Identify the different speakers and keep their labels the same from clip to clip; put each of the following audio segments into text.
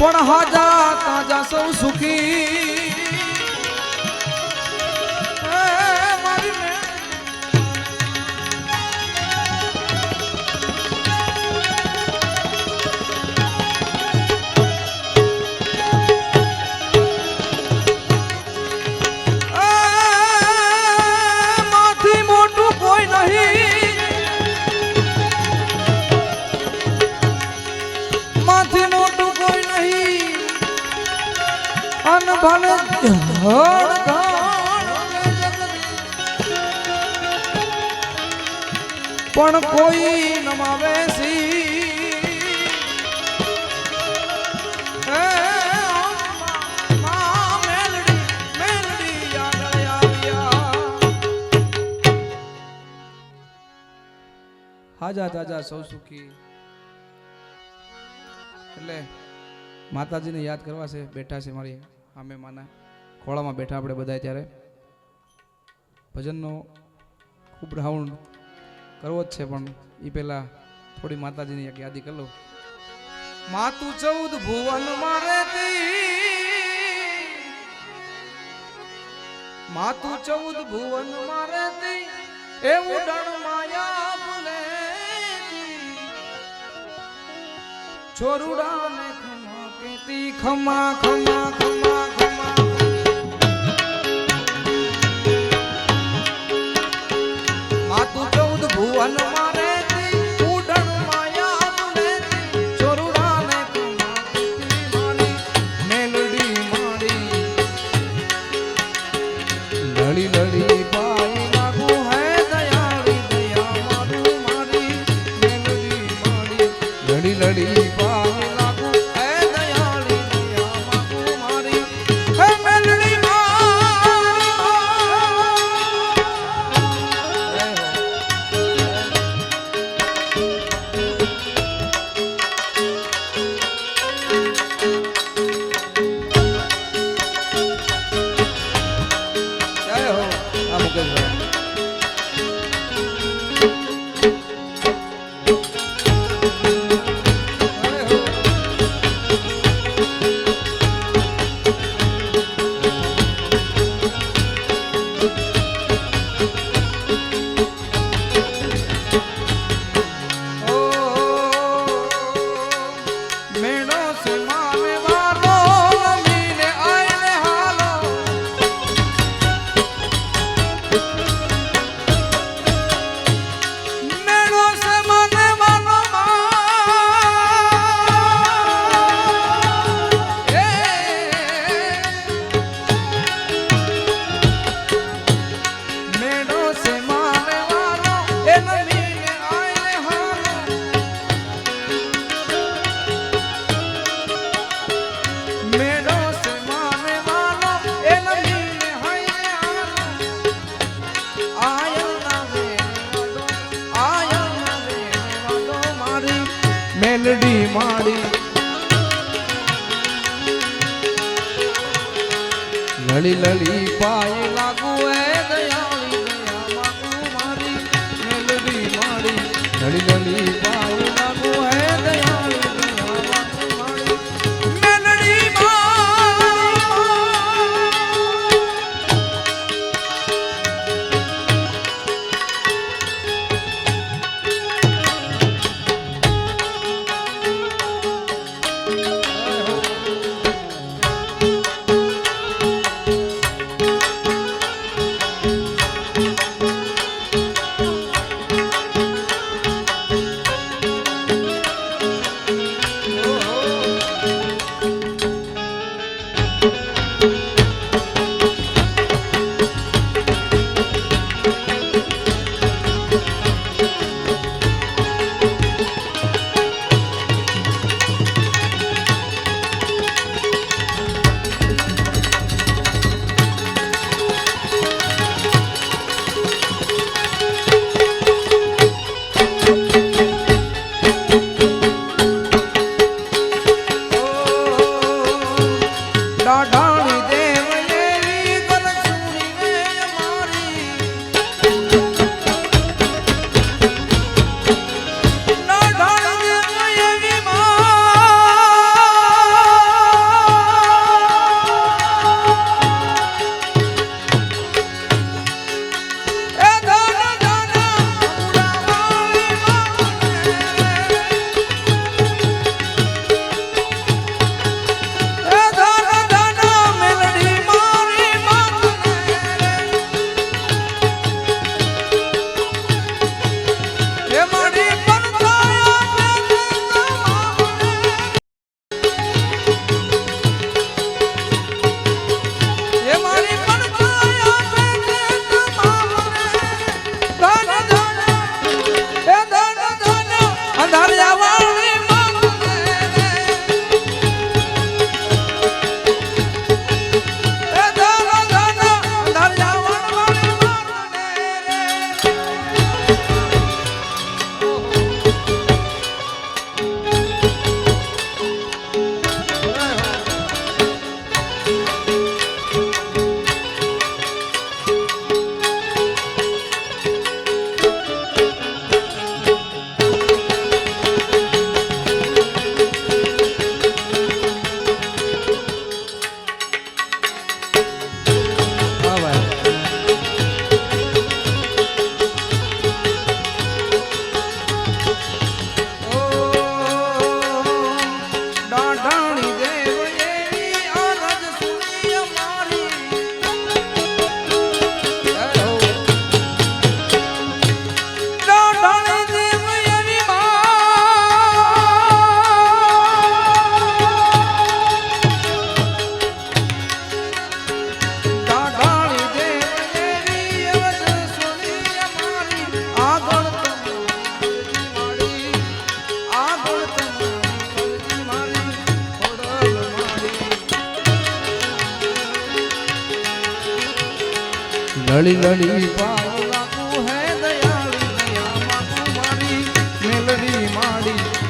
Speaker 1: પણ હજા તાજા સૌ પણ કોઈ નમાવે સી હાજા તાજા સૌ સુખી એટલે માતાજીને યાદ કરવા છે બેઠા છે મારી આમે માના ખોળામાં બેઠા આપણે બધા ત્યારે. ભજનનો ખૂબ રાઉન્ડ કરવો જ છે, પણ એ પહેલાં થોડી માતાજીની એક યાદી કરી લઉં માતું ચૌદ ભુવન મારે માતું ચૌદ ભુવન મારે એવું ડણ માયા ભૂલે છોરુડા ને ખમા કેતી ખમા ખમા ખમા Whoa.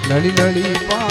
Speaker 1: માડી લડી લડી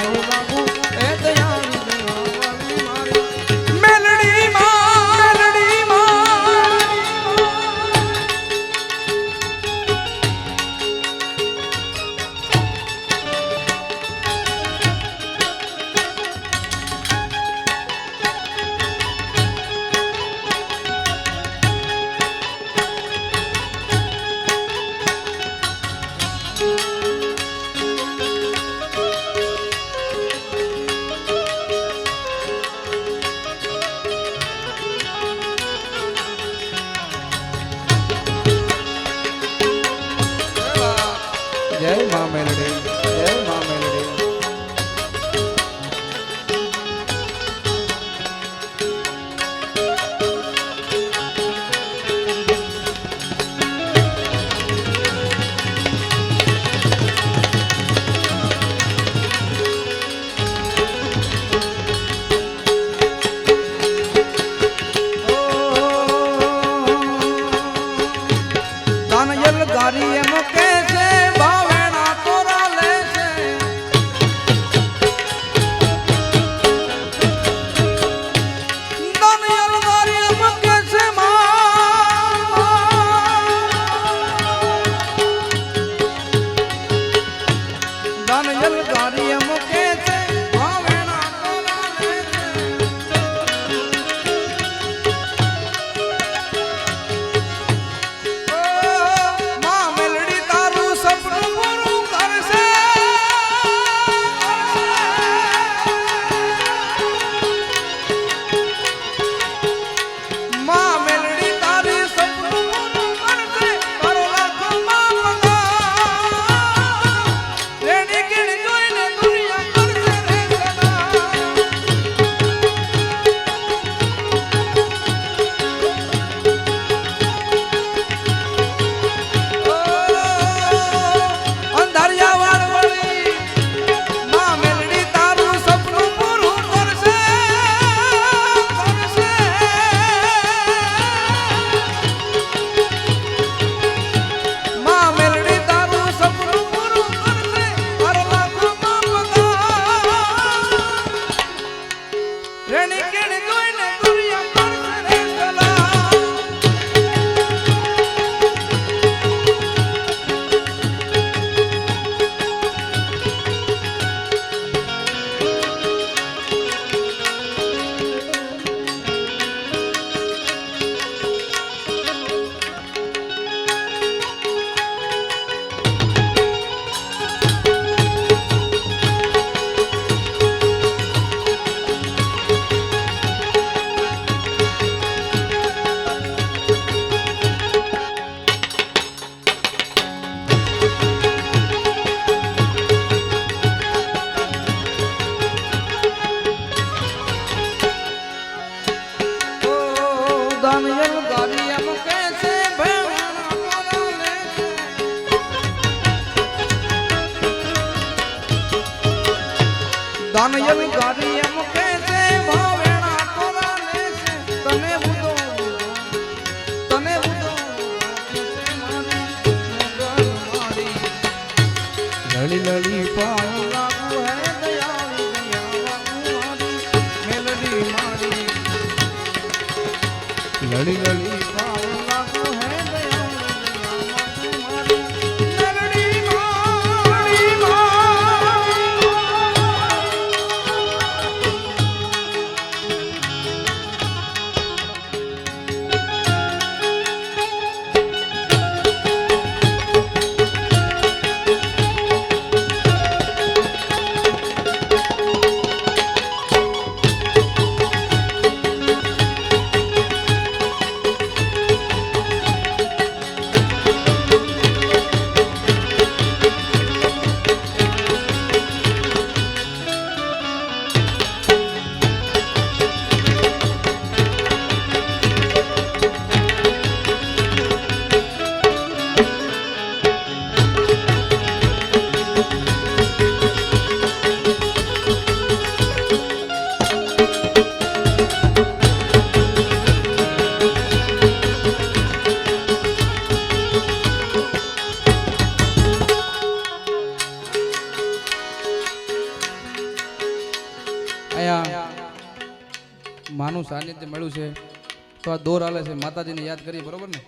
Speaker 1: બધા દોર હાલે છે. માતાજીને યાદ કરીએ, બરોબર ને?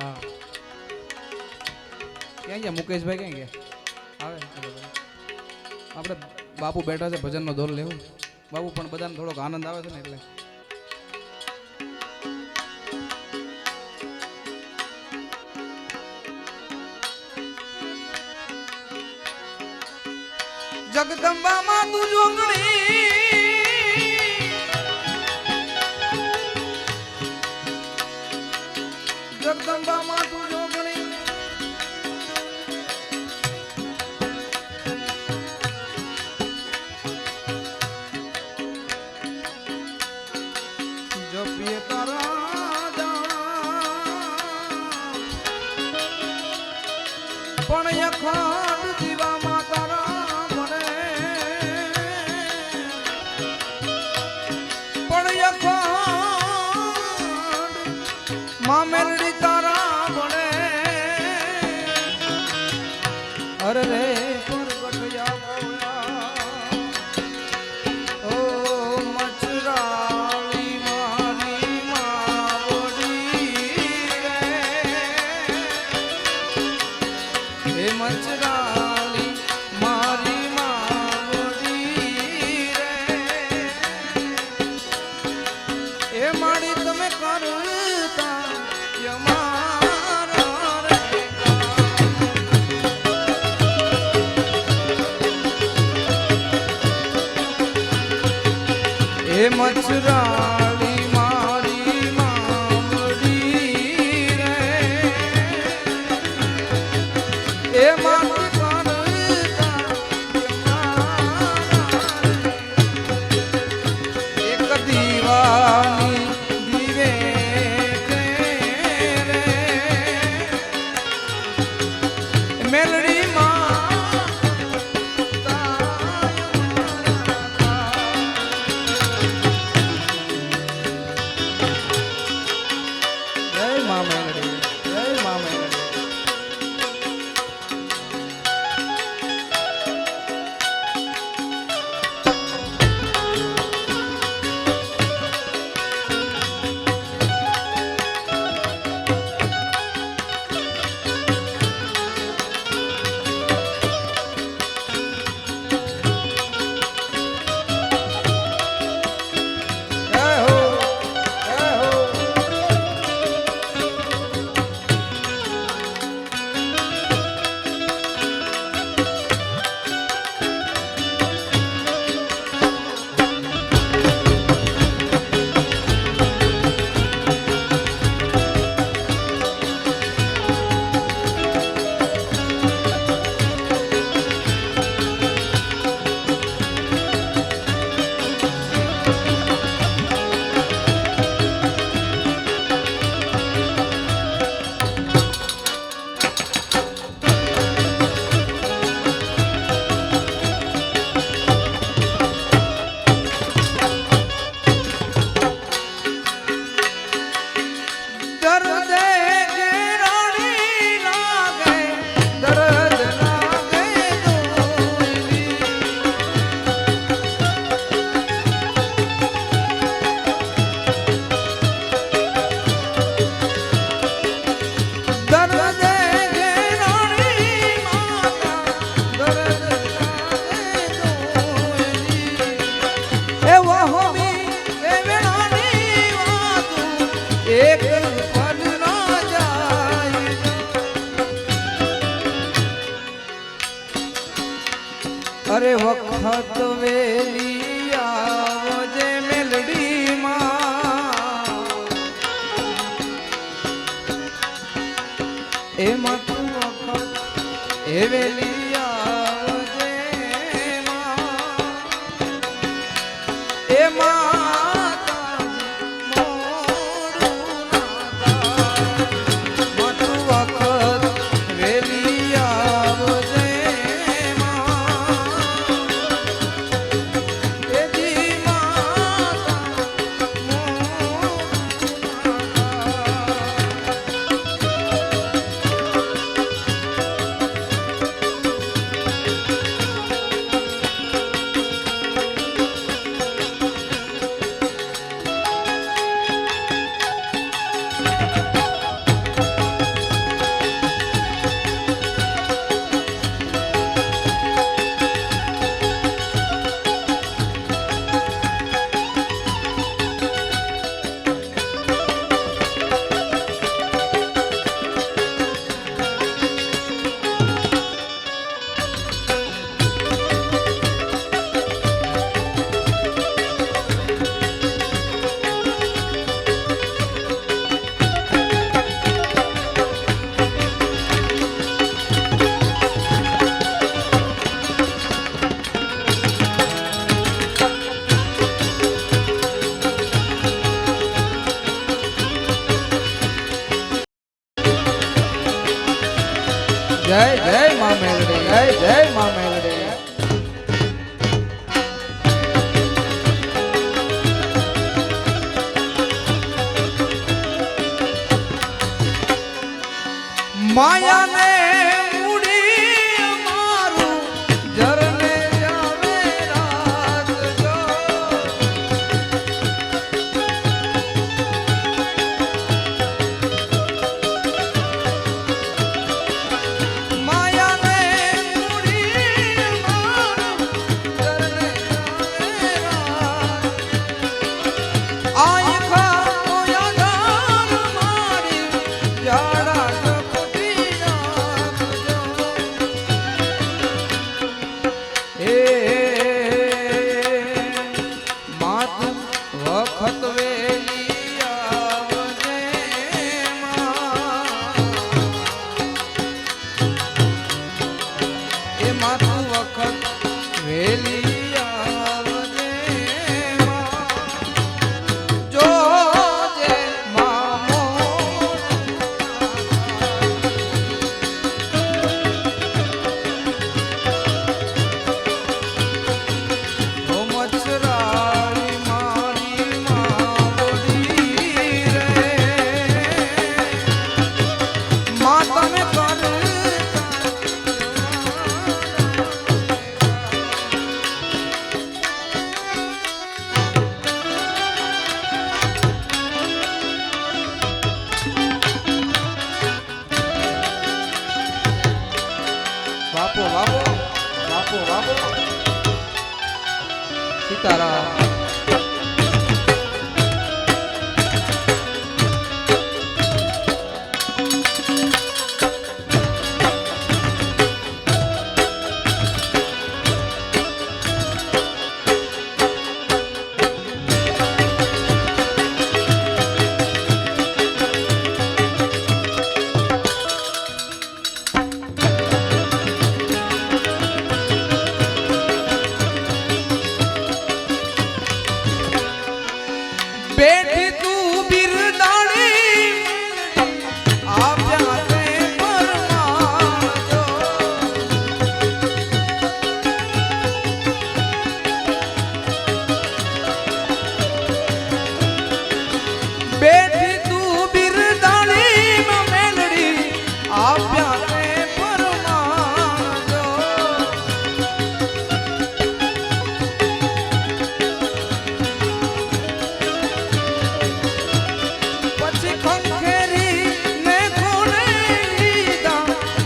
Speaker 1: હા. ક્યાં ગયા? મુકેશભાઈ ક્યાં ગયા? આવે આપણે બાપુ બેઠા છે, ભજનનો દોર લેવો. બાપુ પણ બધાને થોડોક આનંદ આવે છે ને એટલે. જગદંબા માં તું જોગણી. જગદંબા માતું જોગણી. જપીએ પણ યખા શ્રી રામ એ મતું વખત એ વેલી માયા વખત વેલી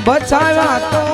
Speaker 1: બચાવ્યા તો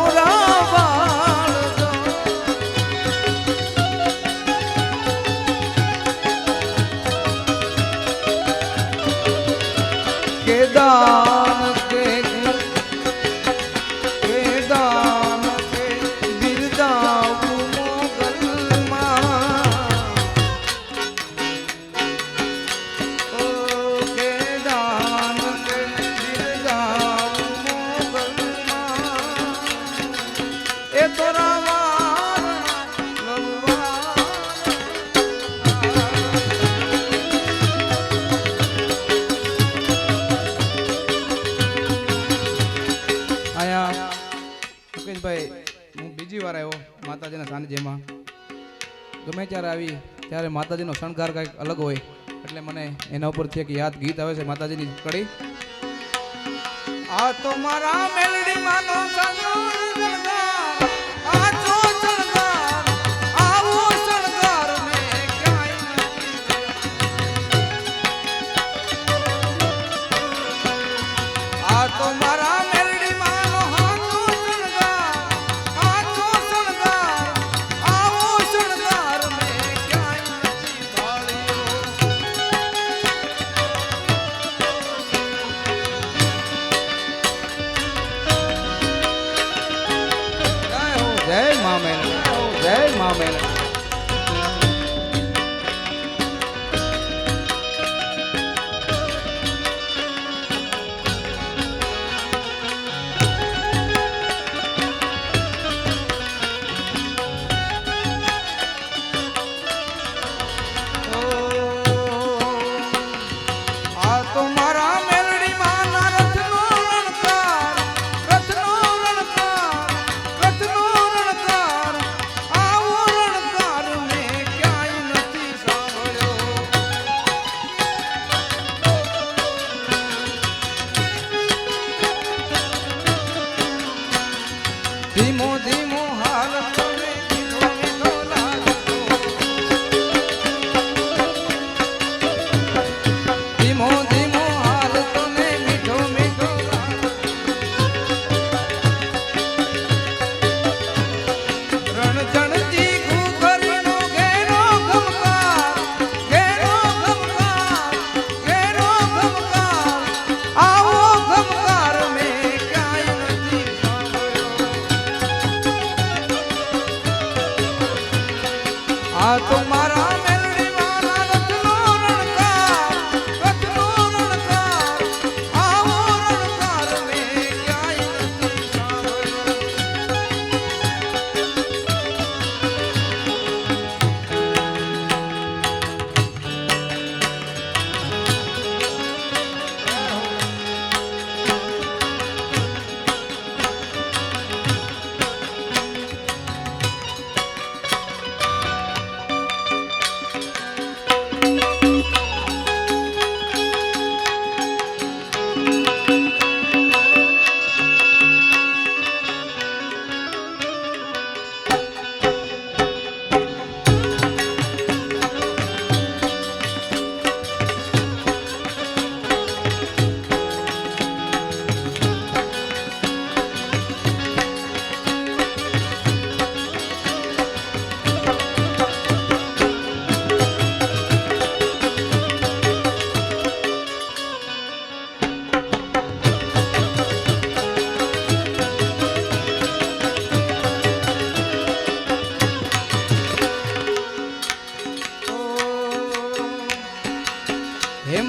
Speaker 1: સાંજેમાં ગમે ત્યારે આવી, ત્યારે માતાજીનો શણગાર કંઈક અલગ હોય, એટલે મને એના ઉપરથી એક યાદ ગીત આવે છે માતાજીની કડી. આ તો મારા મેલડી માનો સંગાર man.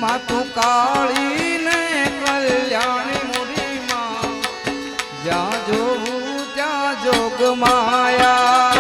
Speaker 1: માતું કાળી ને કલ્યાણી મુરીમાં જ્યાં જોવું ત્યાં જોગ માયા.